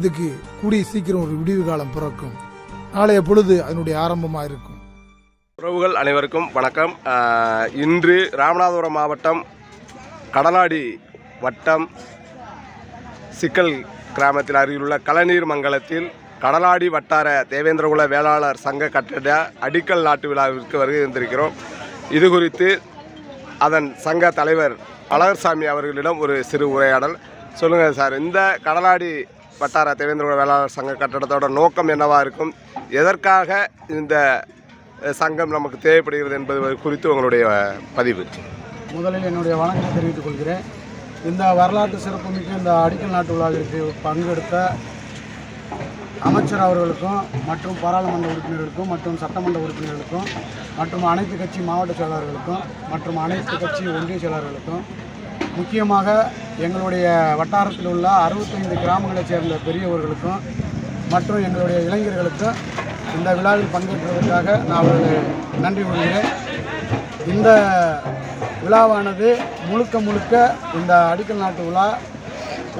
இதுக்கு கூடிய சீக்கிரம் ஒரு விடிவு காலம் பிறக்கும். நாளைய பொழுது அதனுடைய ஆரம்பமாக இருக்கும் உறவுகள் அனைவருக்கும் வணக்கம். இன்று ராமநாதபுரம் மாவட்டம் கடலாடி வட்டம் சிக்கல் கிராமத்தில் அருகிலுள்ள கலநீர் மங்கலத்தில் கடலாடி வட்டார தேவேந்திரகுல வேளாளர் சங்க கட்டட அடிக்கல் நாட்டு விழாவிற்கு வருகை தந்திருக்கிறோம். இது குறித்து அதன் சங்க தலைவர் அழகர்சாமி அவர்களிடம் ஒரு சிறு உரையாடல். சொல்லுங்கள் சார் இந்த கடலாடி வட்டார தேவேந்திரகுல வேளாளர் சங்க கட்டடத்தோட நோக்கம் என்னவாக இருக்கும்? எதற்காக இந்த சங்கம் நமக்கு தேவைப்படுகிறது என்பது குறித்து உங்களுடைய பதிவு. முதலில் என்னுடைய வணக்கத்தை தெரிவித்துக் கொள்கிறேன். இந்த வரலாற்று சிறப்புமிக்க இந்த அடிக்கல் நாட்டு விழாவிற்கு பங்கெடுத்த அமைச்சர் அவர்களுக்கும் மற்றும் பாராளுமன்ற உறுப்பினர்களுக்கும் மற்றும் சட்டமன்ற உறுப்பினர்களுக்கும் மற்றும் அனைத்து கட்சி மாவட்ட செயலாளர்களுக்கும் மற்றும் அனைத்து கட்சி ஒன்றிய செயலாளர்களுக்கும் முக்கியமாக எங்களுடைய வட்டாரத்தில் உள்ள அறுபத்தைந்து கிராமங்களைச் சேர்ந்த பெரியவர்களுக்கும் மற்றும் எங்களுடைய இளைஞர்களுக்கும் இந்த விழாவில் பங்கேற்றதற்காக நான் அவர்களுக்கு நன்றி கூறுகிறேன். இந்த விழாவானது முழுக்க முழுக்க இந்த அடிக்கல் நாட்டு விழா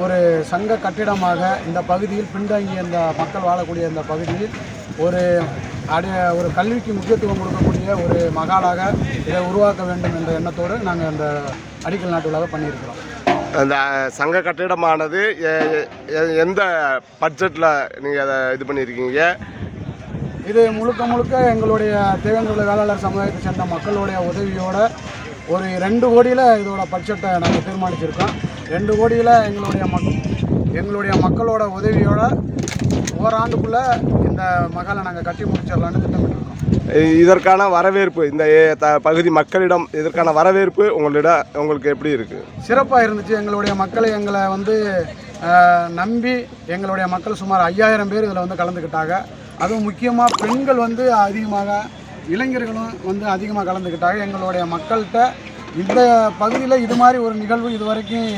ஒரு சங்க கட்டிடமாக இந்த பகுதியில் பின்தங்கிய இந்த மக்கள் வாழக்கூடிய இந்த பகுதியில் ஒரு அடைய ஒரு கல்விக்கு முக்கியத்துவம் கொடுக்கக்கூடிய ஒரு மகாலாக இதை உருவாக்க வேண்டும் என்ற எண்ணத்தோடு நாங்கள் இந்த அடிக்கல் நாட்டு விழாவை பண்ணியிருக்கிறோம். அந்த சங்க கட்டிடமானது எந்த பட்ஜெட்டில் நீங்கள் அதை இது பண்ணியிருக்கீங்க? இது முழுக்க முழுக்க எங்களுடைய தேவேந்திர வேளாளர் சமுதாயத்தை சேர்ந்த மக்களுடைய உதவியோட ஒரு ரெண்டு கோடியில் இதோட பட்ஜெட்டை நாங்கள் தீர்மானிச்சிருக்கோம். ரெண்டு கோடியில் எங்களுடைய மக் எங்களுடைய மக்களோட உதவியோட ஓராண்டுக்குள்ளே இந்த மகளை நாங்கள் கட்டி முடிச்சிடலான்னு திட்டமிட்டிருக்கோம். இதற்கான வரவேற்பு இந்த ஏ- த- பகுதி மக்களிடம் இதற்கான வரவேற்பு உங்களிடம் உங்களுக்கு எப்படி இருக்குது சிறப்பாக இருந்துச்சு. எங்களுடைய மக்களை எங்களை வந்து நம்பி எங்களுடைய மக்கள் சுமார் ஐயாயிரம் பேர் இதில் வந்து கலந்துக்கிட்டாங்க. அதுவும் முக்கியமாக பெண்கள் வந்து அதிகமாக இளைஞர்களும் வந்து அதிகமாக கலந்துக்கிட்டாங்க. எங்களுடைய மக்கள்கிட்ட இந்த பகுதியில் இது மாதிரி ஒரு நிகழ்வு இது வரைக்கும்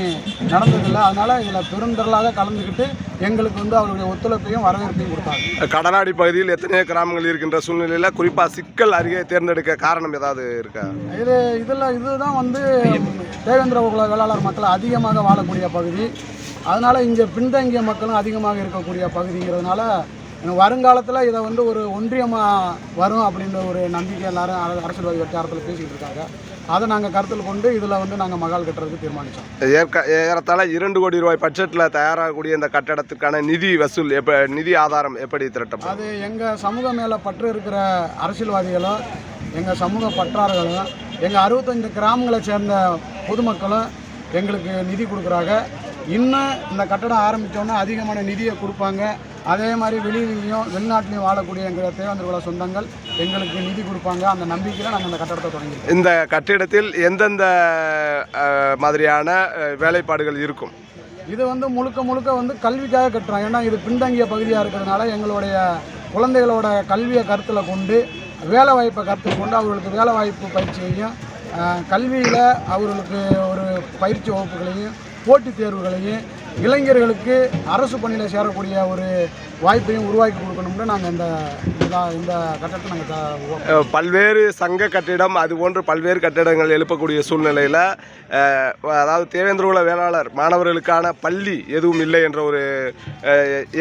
நடந்ததில்லை. அதனால் இதில் பெருந்திரளாக கலந்துக்கிட்டு எங்களுக்கு வந்து அவருடைய ஒத்துழைப்பையும் வரவேற்பையும் கொடுத்தாங்க. கடலாடி பகுதியில் எத்தனையோ கிராமங்கள் இருக்கின்ற சூழ்நிலையில் குறிப்பாக சிக்கல் அருகே தேர்ந்தெடுக்க காரணம் ஏதாவது இருக்கா? இது இதில் இதுதான் வந்து தேவேந்திர குல வேளாளர் மக்கள் அதிகமாக வாழக்கூடிய பகுதி. அதனால் இங்கே பின்தங்கிய மக்களும் அதிகமாக இருக்கக்கூடிய பகுதிங்கிறதுனால வருங்காலத்தில் இதை வந்து ஒரு ஒன்றியமாக வரும் அப்படின்ற ஒரு நம்பிக்கை எல்லாரும் அர- அரசியல்வாதி வட்டாரத்தில் பேசிக்கிட்டு இருக்காங்க. அதை நாங்கள் கருத்தில் கொண்டு இதில் வந்து நாங்கள் மகால் கட்டுறதுக்கு தீர்மானித்தோம் ஏற்க ஏறத்தாழ இரண்டு கோடி ரூபாய் பட்ஜெட்டில் தயாராகக்கூடிய இந்த கட்டடத்துக்கான நிதி வசூல் எப்ப நிதி ஆதாரம் எப்படி திரட்டப்படும்? அது எங்கள் சமூகம் மேலே பற்று இருக்கிற அரசியல்வாதிகளும் எங்கள் சமூக பற்றார்களும் எங்கள் அறுபத்தஞ்சு கிராமங்களை சேர்ந்த பொதுமக்களும் எங்களுக்கு நிதி கொடுக்குறாங்க. இன்னும் இந்த கட்டடம் ஆரம்பித்தோன்னே அதிகமான நிதியை கொடுப்பாங்க. அதே மாதிரி வெளியிலையும் வெளிநாட்டிலையும் வாழக்கூடிய எங்கள் தேவேந்திர குல சொந்தங்கள் எங்களுக்கு நிதி கொடுப்பாங்க. அந்த நம்பிக்கையில் நாங்கள் இந்த கட்டடத்தை தொடங்கியிருக்கோம். இந்த கட்டிடத்தில் எந்தெந்த மாதிரியான வேலைப்பாடுகள் இருக்கும்? இது வந்து முழுக்க முழுக்க வந்து கல்விக்காக கட்டுறோம் ஏன்னா இது பின்தங்கிய பகுதியாக இருக்கிறதுனால எங்களுடைய குழந்தைகளோட கல்வியை கருத்தில் கொண்டு வேலை வாய்ப்பை கருத்தில் கொண்டு அவர்களுக்கு வேலை வாய்ப்பு பயிற்சியையும் கல்வியில் அவர்களுக்கு ஒரு பயிற்சி வகுப்புகளையும் போட்டித் தேர்வுகளையும் இளைஞர்களுக்கு அரசு பணியில் சேரக்கூடிய ஒரு வாய்ப்பையும் உருவாக்கி கொடுக்கணும்னு நாங்கள் இந்த இந்த கட்டடத்தை நாங்கள் பல்வேறு சங்க கட்டிடம் அது போன்று பல்வேறு கட்டிடங்கள் எழுப்பக்கூடிய சூழ்நிலையில் அதாவது தேவேந்திரகுல வேளாளர் மாணவர்களுக்கான பள்ளி எதுவும் இல்லை என்ற ஒரு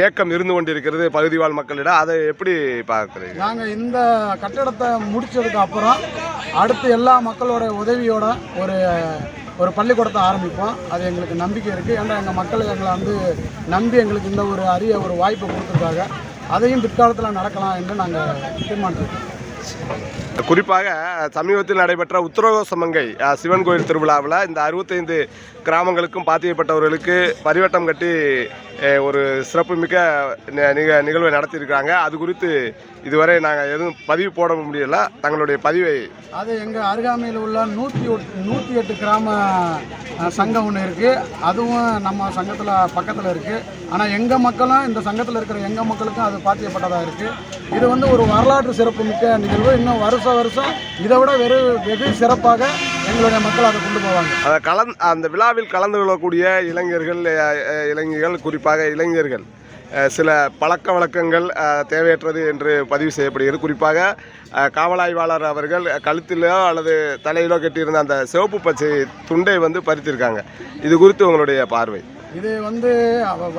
ஏக்கம் இருந்து கொண்டிருக்கிறது பகுதி வாழ் மக்களிடம். அதை எப்படி பார்க்குறீங்க? நாங்கள் இந்த கட்டடத்தை முடிச்சதுக்கு அப்புறம் அடுத்து எல்லா மக்களோட உதவியோட ஒரு ஒரு பள்ளிக்கூடத்தை ஆரம்பிப்போம். அது எங்களுக்கு நம்பிக்கை இருக்குது ஏன்னா எங்கள் மக்கள் எங்களை வந்து நம்பி எங்களுக்கு இந்த ஒரு அரிய ஒரு வாய்ப்பை கொடுத்துருக்காங்க. அதையும் பிற்காலத்தில் நடக்கலாம் என்று நாங்கள் தீர்மானிச்சிருக்கோம். குறிப்பாக சமீபத்தில் நடைபெற்ற உத்தரகோசமங்கை சிவன் கோயில் திருவிழாவில் இந்த அறுபத்தைந்து கிராமங்களுக்கும் பாத்தியப்பட்டவர்களுக்கு பரிவட்டம் கட்டி ஒரு சிறப்புமிக்க நி- நிக நிகழ்வை நடத்தியிருக்காங்க அது குறித்து இதுவரை நாங்கள் எதுவும் பதிவு போட முடியல. தங்களுடைய பதிவை அது எங்கள் அருகாமையில் உள்ள நூற்றி நூற்றி எட்டு கிராம சங்கம் ஒன்று இருக்குது அதுவும் நம்ம சங்கத்தில் பக்கத்தில் இருக்குது ஆனால் எங்கள் மக்களும் இந்த சங்கத்தில் இருக்கிற எங்கள் மக்களுக்கும் அது பாத்தியப்பட்டதாக இருக்குது இது வந்து ஒரு வரலாற்று சிறப்புமிக்க நிகழ்வு. இன்னும் வருஷம் வருஷம். இதை விட வெறு வெகு சிறப்பாக எங்களுடைய மக்கள் அதை கொண்டு போவாங்க. அதை கலந் அந்த விழாவில் கலந்து கொள்ளக்கூடிய இளைஞர்கள் இளைஞர்கள் குறிப்பாக இளைஞர்கள் சில பழக்க வழக்கங்கள் தேவையற்றது என்று பதிவு செய்யப்படுகிறது. குறிப்பாக காவலாய்வாளர் அவர்கள் கழுத்திலோ அல்லது தலையிலோ கட்டியிருந்த அந்த சிவப்பு பச்சை துண்டை வந்து பறித்திருக்காங்க. இது குறித்து உங்களுடைய பார்வை. இது வந்து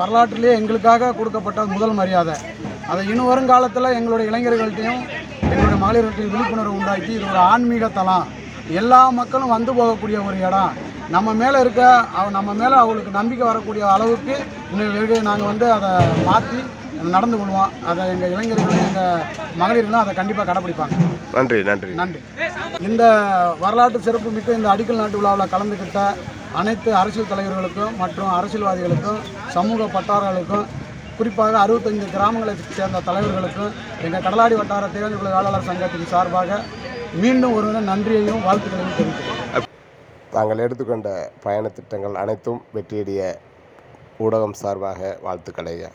வரலாற்றிலேயே எங்களுக்காக கொடுக்கப்பட்ட முதல் மரியாதை. அதை இனி வருங்காலத்தில் எங்களுடைய இளைஞர்கள்ட்டையும் எங்களுடைய மகளிர்கள்ட்டையும் விழிப்புணர்வு உண்டாக்கி இது ஒரு ஆன்மீக தலம் எல்லா மக்களும் வந்து போகக்கூடிய ஒரு இடம். நம்ம மேலே இருக்க அவ நம்ம மேலே அவங்களுக்கு நம்பிக்கை வரக்கூடிய அளவுக்கு இன்னும் வெகு நாங்கள் வந்து அதை மாற்றி நடந்து கொள்வோம். அதை எங்கள் இளைஞர்களும் எங்கள் மகளிர்களும் அதை கண்டிப்பாக கடைப்பிடிப்பாங்க. நன்றி நன்றி. நன்றி. இந்த வரலாற்று சிறப்பு மிக்க இந்த அடிக்கல் நாட்டு விழாவில் கலந்துக்கிட்ட அனைத்து அரசியல் தலைவர்களுக்கும் மற்றும் அரசியல்வாதிகளுக்கும் சமூக பட்டாளர்களுக்கும் குறிப்பாக அறுபத்தஞ்சு கிராமங்களை சேர்ந்த தலைவர்களுக்கும் எங்கள் கடலாடி வட்டார தேர்தல் குழு வேளாளர் சங்கத்தின் சார்பாக மீண்டும் ஒரு நன்றியையும் வாழ்த்துக்களையும் தெரிவித்துக்கிறேன் தாங்கள் எடுத்துக்கொண்ட பயண திட்டங்கள் அனைத்தும் வெற்றியடைய ஊடகம் சார்பாக வாழ்த்துக்களையா